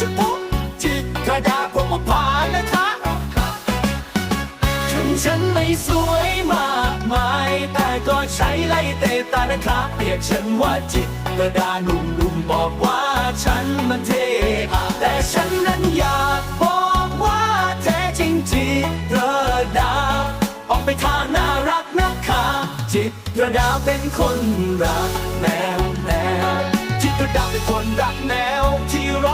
ชุดปุ๊บจิตกระดาษผมมาผ่านนะคะถึงฉันไม่สวยมากมาย แต่ก็ใช้ไล่เตะตานะคะเรียกฉันว่าจิตกระดาหนุ่มๆบอกว่าฉันมันเท่แต่ฉันนั้นอยากบอกว่าแท้จริงจิตกระดาออกไปทางน่ารักนะคะ จิตกระดาเป็นคนรักแนวแนวจิตกระดาเป็นคนรักแนวที่ร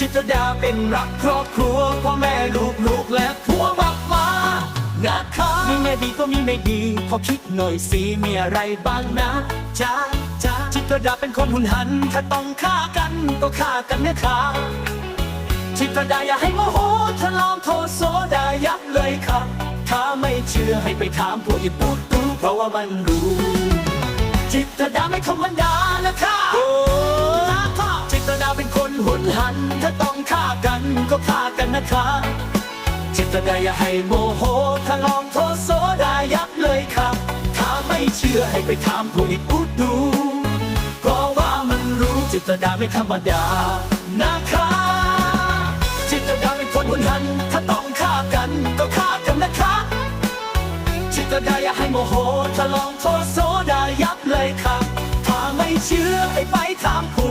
จิตรดาเป็นรักครอบครัวพ่อแม่ลูกลูกและผัวบักมานะคะมีแม่ดีก็มีไม่ดีพอคิดหน่อยสิมีอะไรบ้างนะจ้าจ้าจิตรดาเป็นคนหุนหัน ถ้าต้องฆ่ากันก็ฆ่ากันนะคะจิตรดาอย่าให้โมโหถ้าลองโทษโซดายับเลยค่ะ ถ้าไม่เชื่อให้ไปถามพวกอีปูดดูเพราะว่ามันรู้ จิตรดาไม่ธรรมดานะคะ หุนหัน ถ้าต้องฆ่ากันก็ฆ่ากันนะคะจิตรดาอย่าให้โมโหถ้าลองโทษโซดายับเลยครับ ถ้าไม่เชื่อให้ไปถามผู้อีกพูดดู เพราะว่ามันรู้จิตรดาไม่ธรรมดานะคะจิตรดาเป็นคนหุนหัน ถ้าต้องฆ่ากันก็ฆ่ากันนะคะจิตรดาอย่าให้โมโหถ้าลองโทษโซดายับเลยครับ ถ้าไม่เชื่อให้ไปถามผั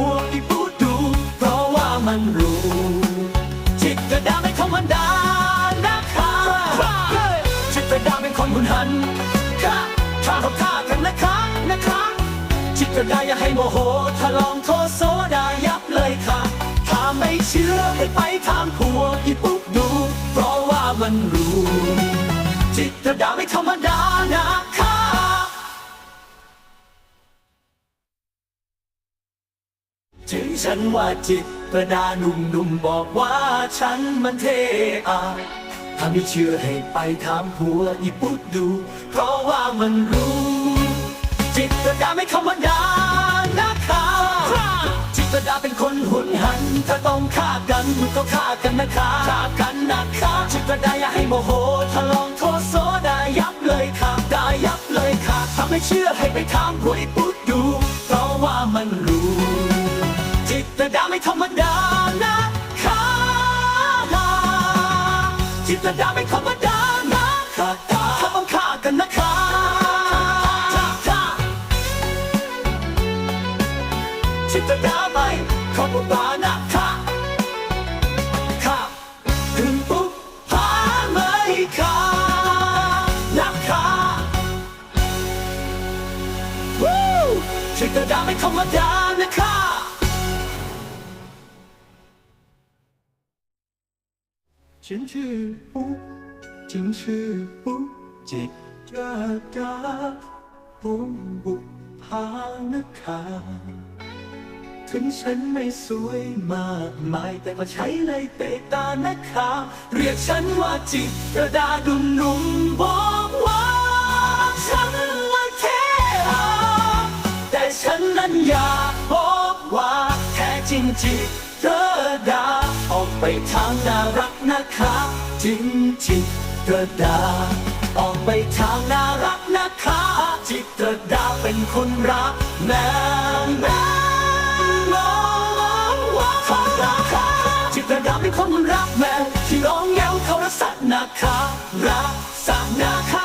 กันค่ะถ้าเขาฆ่ากันนะคะนะคะจิตรดาอย่าให้โมโห ถ้าลองโทษโซดายับเลยค่ะ ถ้าไม่เชื่อให้ไปถามผัวที่ปุ๊บดู เพราะว่ามันรู้จิตรดาไม่ธรรมดานะคะถึงฉันว่าจิตระดาหนุ่มๆบอกว่าฉันมันเทอ ถ้าไม่เชื่อให้ไปถามผัวอีปุ๊ดดู เพราะว่ามันรู้ จิตรดาไม่ธรรมดานะคะจิตรดาเป็นคนหุนหัน ถ้าต้องฆ่ากันก็ฆ่ากันนะคะฆ่ากันนะคะ จิตรดาอย่าให้โมโหถ้าลองโทษโซดายับเลยค่ะดายับเลยค่ะถ้าไม่เชื่อให้ไปถามผู้อีปุ๊ จิตรดาไม่ธรรมดานะคะฉันชื่อปุ๊บฉันชื่อปุ๊บจิตรดาปุ๊บบุกพานะคะถึงฉันไม่สวยมากมายแต่ก็ใช้เลยเตะตานะคะ เรียกฉันว่าจิตกระดาดุมนุ่ม จริงจิตรดาออกไปทางน่ารักนะคะจริงจิตรดาออกไปทางน่ารักนะคะจิตรดาเป็นคนรักแมวแมวว่าทองนะคะจิตรดาเป็นคนรักแมวที่ร้องแงวเขารักสัตว์นะคะรักสัตว์นะคะ